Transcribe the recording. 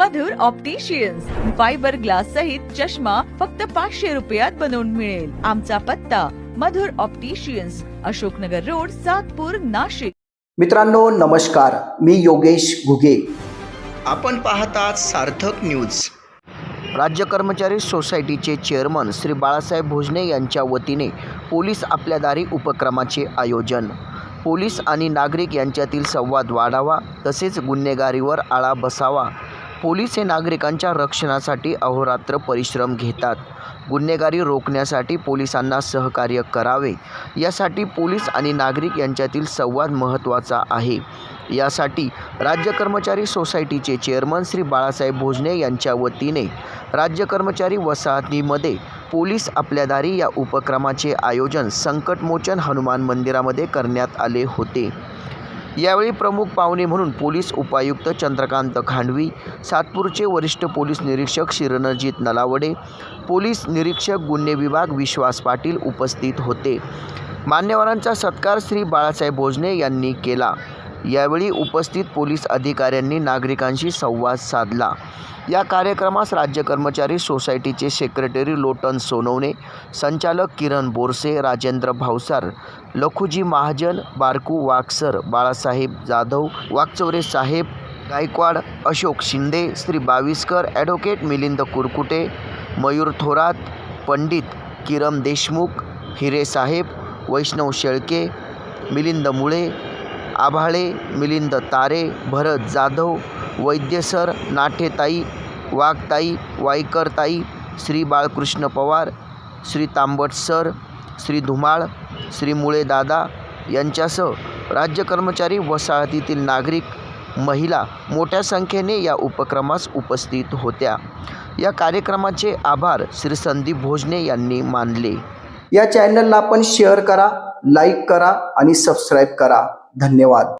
मधुर opticians fibre glass सहित चष्मा फक्त पाचशे रुपयात बनवून मिळेल. आमचा पत्ता मधुर ऑप्टिशियन्स अशोकनगर रोड सातपूर नाशिक. मित्रांनो नमस्कार. मी योगेश घुगे. आपण पाहतात सार्थक न्यूज राज्य कर्मचारी सोसायटीचे चेअरमन श्री बाळासाहेब भोजने यांच्या वतीने पोलीस आपल्या दारी उपक्रमाचे आयोजन. पोलीस आणि नागरिक यांच्यातील संवाद वाढावा तसेच गुन्हेगारीवर आळा बसावा पोलीस हे नागरिकांच्या रक्षणासाठी अहोरात्र परिश्रम घेतात. गुन्हेगारी रोखण्यासाठी पोलिसांना सहकार्य करावे. यासाठी पोलीस आणि नागरिक यांच्यातील संवाद महत्त्वाचा आहे. यासाठी राज्य कर्मचारी सोसायटीचे चेअरमन श्री बाळासाहेब भोजने यांच्या वतीने राज्य कर्मचारी वसाहतीमध्ये पोलीस आपल्या दारी या उपक्रमाचे आयोजन संकटमोचन हनुमान मंदिरामध्ये करण्यात आले होते. यावेळी प्रमुख पाहुणे म्हणून पोलीस उपायुक्त चंद्रकांत खांडवी सातपूरचे वरिष्ठ पोलीस निरीक्षक शिरणजित नलावडे पोलीस निरीक्षक गुन्हे विभाग विश्वास पाटील उपस्थित होते. मान्यवरांचा सत्कार श्री बाळासाहेब भोजने यांनी केला. यावेळी उपस्थित पोलीस अधिकाऱ्यांनी नागरिकांशी संवाद साधला. या कार्यक्रमास राज्य कर्मचारी सोसायटीचे सेक्रेटरी लोटन सोनवणे संचालक किरण बोरसे राजेंद्र भावसार लखुजी महाजन बारकू वाक्सर बाळासाहेब जाधव वाकचौरे साहेब गायकवाड अशोक शिंदे श्री बाविस्कर ॲडव्होकेट मिलिंद कुरकुटे मयूर थोरात पंडित किरम देशमुख हिरे साहेब वैष्णव शेळके मिलिंद मुळे आभाळे मिलिंद तारे भरत जाधव वैद्यसर नाठेताई वाघताई वाईकरताई श्री बाळकृष्ण पवार श्री तांबट सर श्री धुमाळ श्री मुळे दादा यांच्यासह राज्य कर्मचारी वसाहतीतील नागरिक महिला मोठ्या संख्येने या उपक्रमास उपस्थित होत्या. या कार्यक्रमाचे आभार श्री संदीप भोजने यांनी मानले. या चॅनलला आपण शेअर करा लाईक करा आणि सबस्क्राईब करा. धन्यवाद.